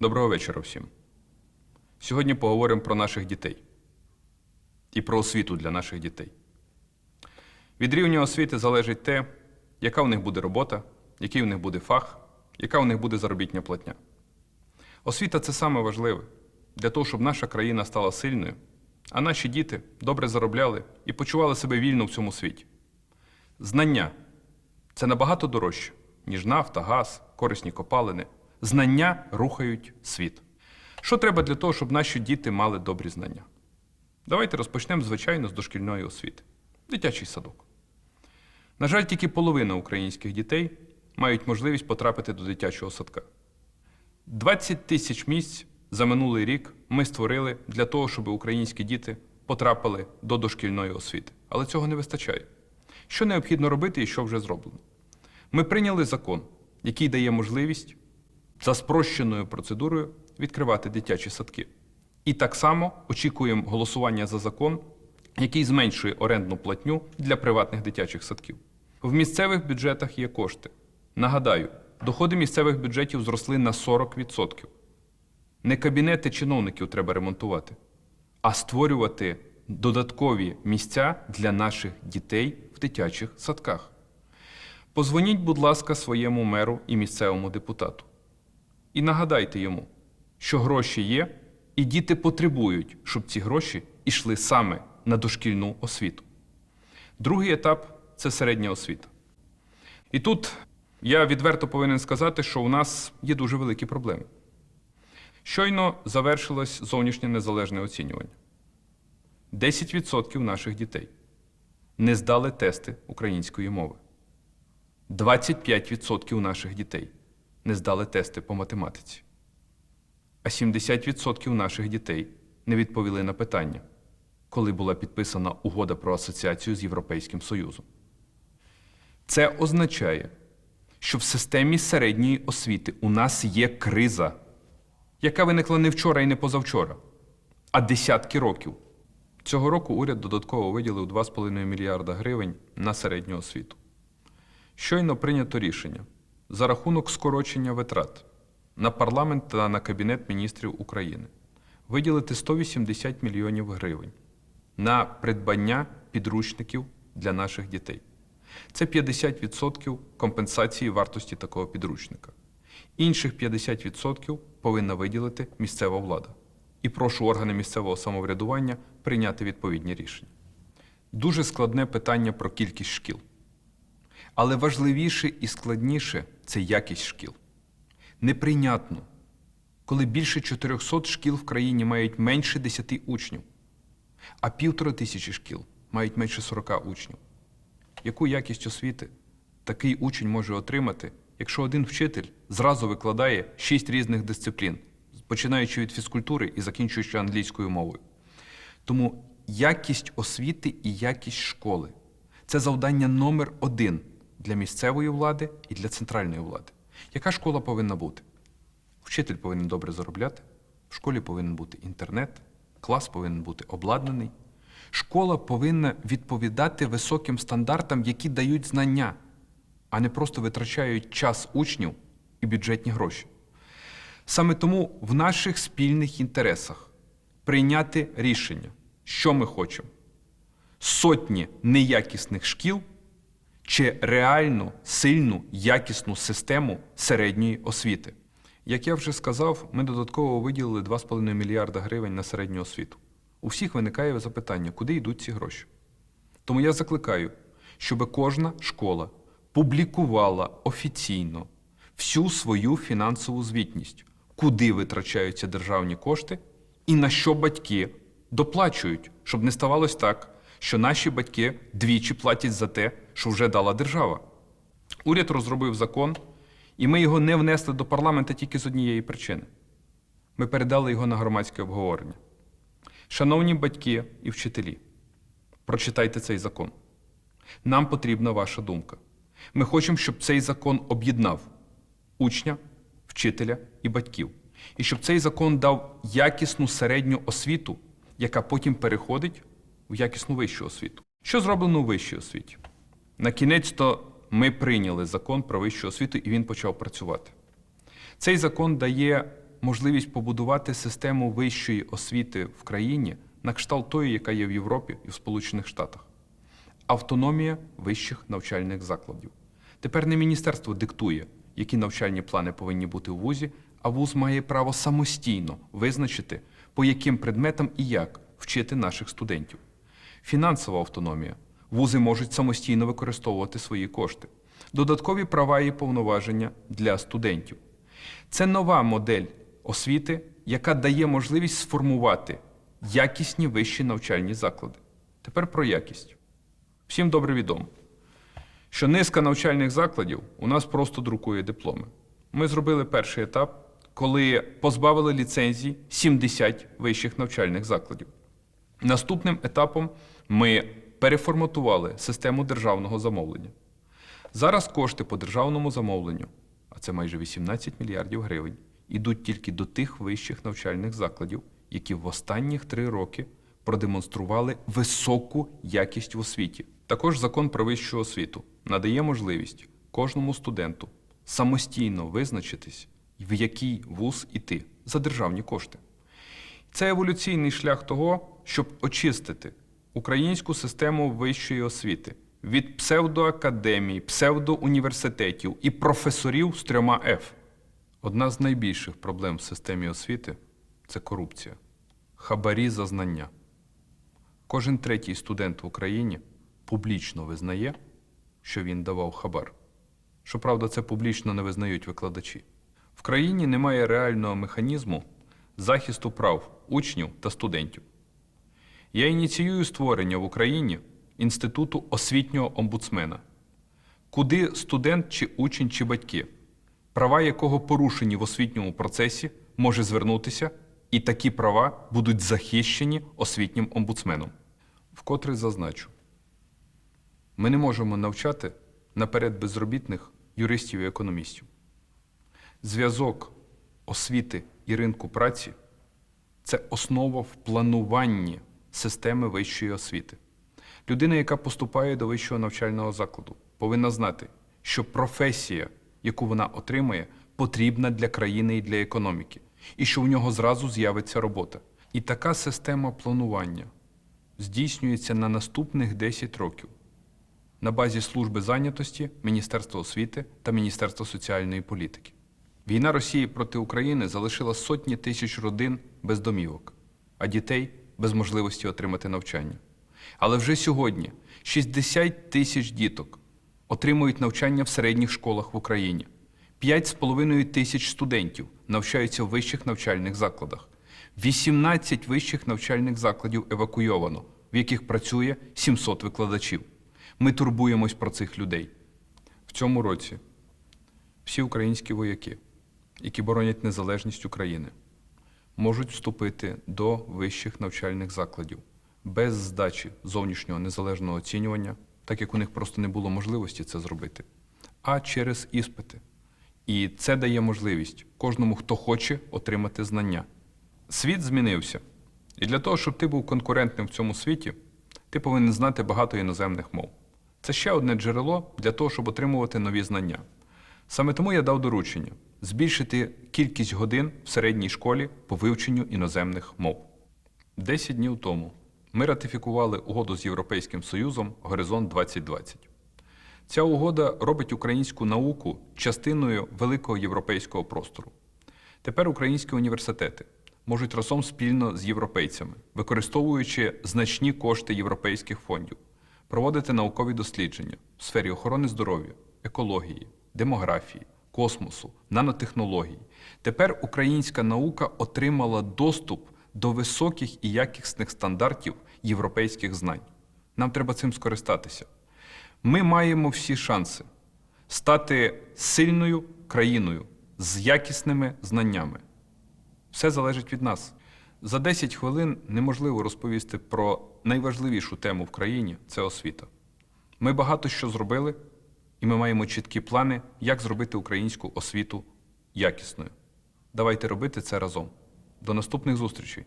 Доброго вечора всім. Сьогодні поговоримо про наших дітей і про освіту для наших дітей. Від рівня освіти залежить те, яка в них буде робота, який в них буде фах, яка в них буде заробітня платня. Освіта це саме важливе для того, щоб наша країна стала сильною, а наші діти добре заробляли і почували себе вільно в цьому світі. Знання це набагато дорожче, ніж нафта, газ, корисні копалини. Знання рухають світ. Що треба для того, щоб наші діти мали добрі знання? Давайте розпочнемо, звичайно, з дошкільної освіти. Дитячий садок. На жаль, тільки половина українських дітей мають можливість потрапити до дитячого садка. 20 тисяч місць за минулий рік ми створили для того, щоб українські діти потрапили до дошкільної освіти. Але цього не вистачає. Що необхідно робити і що вже зроблено? Ми прийняли закон, який дає можливість за спрощеною процедурою відкривати дитячі садки. І так само очікуємо голосування за закон, який зменшує орендну платню для приватних дитячих садків. В місцевих бюджетах є кошти. Нагадаю, доходи місцевих бюджетів зросли на 40%. Не кабінети чиновників треба ремонтувати, а створювати додаткові місця для наших дітей в дитячих садках. Позвоніть, будь ласка, своєму меру і місцевому депутату. І нагадайте йому, що гроші є, і діти потребують, щоб ці гроші йшли саме на дошкільну освіту. Другий етап це середня освіта. І тут я відверто повинен сказати, що у нас є дуже великі проблеми. Щойно завершилось зовнішнє незалежне оцінювання. 10% наших дітей не здали тести української мови. 25% наших дітей не здали тести по математиці. А 70% наших дітей не відповіли на питання, коли була підписана угода про асоціацію з Європейським Союзом. Це означає, що в системі середньої освіти у нас є криза, яка виникла не вчора і не позавчора, а десятки років. Цього року уряд додатково виділив 2,5 мільярда гривень на середню освіту. Щойно прийнято рішення за рахунок скорочення витрат на парламент та на Кабінет міністрів України виділити 180 мільйонів гривень на придбання підручників для наших дітей. Це 50% компенсації вартості такого підручника. Інших 50% повинна виділити місцева влада. І прошу органи місцевого самоврядування прийняти відповідні рішення. Дуже складне питання про кількість шкіл. Але важливіше і складніше це якість шкіл. Неприйнятно, коли більше 400 шкіл в країні мають менше 10 учнів, а півтора тисячі шкіл мають менше 40 учнів. Яку якість освіти такий учень може отримати, якщо один вчитель зразу викладає 6 різних дисциплін, починаючи від фізкультури і закінчуючи англійською мовою? Тому якість освіти і якість школи це завдання номер один для місцевої влади і для центральної влади. Яка школа повинна бути? Вчитель повинен добре заробляти, в школі повинен бути інтернет, клас повинен бути обладнаний. Школа повинна відповідати високим стандартам, які дають знання, а не просто витрачають час учнів і бюджетні гроші. Саме тому в наших спільних інтересах прийняти рішення, що ми хочемо: сотні неякісних шкіл чи реально сильну якісну систему середньої освіти. Як я вже сказав, ми додатково виділили 2,5 мільярда гривень на середню освіту. У всіх виникає запитання, куди йдуть ці гроші. Тому я закликаю, щоб кожна школа публікувала офіційно всю свою фінансову звітність, куди витрачаються державні кошти і на що батьки доплачують, щоб не ставалось так, що наші батьки двічі платять за те, що вже дала держава. Уряд розробив закон, і ми його не внесли до парламенту тільки з однієї причини. Ми передали його на громадське обговорення. Шановні батьки і вчителі, прочитайте цей закон. Нам потрібна ваша думка. Ми хочемо, щоб цей закон об'єднав учня, вчителя і батьків. І щоб цей закон дав якісну середню освіту, яка потім переходить в якісну вищу освіту. Що зроблено у вищій освіті? На кінець то ми прийняли закон про вищу освіту і він почав працювати. Цей закон дає можливість побудувати систему вищої освіти в країні на кшталт тої, яка є в Європі і в Сполучених Штатах. Автономія вищих навчальних закладів. Тепер не міністерство диктує, які навчальні плани повинні бути у вузі, а вуз має право самостійно визначити, по яким предметам і як вчити наших студентів. Фінансова автономія. Вузи можуть самостійно використовувати свої кошти. Додаткові права і повноваження для студентів. Це нова модель освіти, яка дає можливість сформувати якісні вищі навчальні заклади. Тепер про якість. Всім добре відомо, що низка навчальних закладів у нас просто друкує дипломи. Ми зробили перший етап, коли позбавили ліцензій 70 вищих навчальних закладів. Наступним етапом ми переформатували систему державного замовлення. Зараз кошти по державному замовленню, а це майже 18 мільярдів гривень, ідуть тільки до тих вищих навчальних закладів, які в останніх три роки продемонстрували високу якість в освіті. Також закон про вищу освіту надає можливість кожному студенту самостійно визначитись, в який вуз іти за державні кошти. Це еволюційний шлях того, щоб очистити українську систему вищої освіти від псевдоакадемій, псевдоуніверситетів і професорів з трьома F. Одна з найбільших проблем в системі освіти це корупція, хабарі за знання. Кожен третій студент в Україні публічно визнає, що він давав хабар. Щоправда, це публічно не визнають викладачі. В країні немає реального механізму захисту прав учнів та студентів. Я ініціюю створення в Україні інституту освітнього омбудсмена, куди студент чи учень чи батьки, права якого порушені в освітньому процесі, може звернутися, і такі права будуть захищені освітнім омбудсменом. Вкотре зазначу, ми не можемо навчати наперед безробітних юристів і економістів. Зв'язок освіти і ринку праці це основа в плануванні системи вищої освіти. Людина, яка поступає до вищого навчального закладу, повинна знати, що професія, яку вона отримає, потрібна для країни і для економіки, і що в нього зразу з'явиться робота. І така система планування здійснюється на наступних 10 років на базі служби зайнятості, Міністерства освіти та Міністерства соціальної політики. Війна Росії проти України залишила сотні тисяч родин без домівок, а дітей без можливості отримати навчання. Але вже сьогодні 60 тисяч діток отримують навчання в середніх школах в Україні. 5,5 тисяч студентів навчаються в вищих навчальних закладах. 18 вищих навчальних закладів евакуйовано, в яких працює 700 викладачів. Ми турбуємось про цих людей. В цьому році всі українські вояки, які боронять незалежність України, можуть вступити до вищих навчальних закладів без здачі зовнішнього незалежного оцінювання, так як у них просто не було можливості це зробити, а через іспити. І це дає можливість кожному, хто хоче отримати знання. Світ змінився. І для того, щоб ти був конкурентним в цьому світі, ти повинен знати багато іноземних мов. Це ще одне джерело для того, щоб отримувати нові знання. Саме тому я дав доручення збільшити кількість годин в середній школі по вивченню іноземних мов. Десять днів тому ми ратифікували угоду з Європейським Союзом Горизонт 2020. Ця угода робить українську науку частиною великого європейського простору. Тепер українські університети можуть разом спільно з європейцями, використовуючи значні кошти європейських фондів, проводити наукові дослідження в сфері охорони здоров'я, екології, демографії, космосу, нанотехнологій. Тепер українська наука отримала доступ до високих і якісних стандартів європейських знань. Нам треба цим скористатися. Ми маємо всі шанси стати сильною країною з якісними знаннями. Все залежить від нас. За 10 хвилин неможливо розповісти про найважливішу тему в країні це освіта. Ми багато що зробили, ми маємо чіткі плани, як зробити українську освіту якісною. Давайте робити це разом. До наступних зустрічей!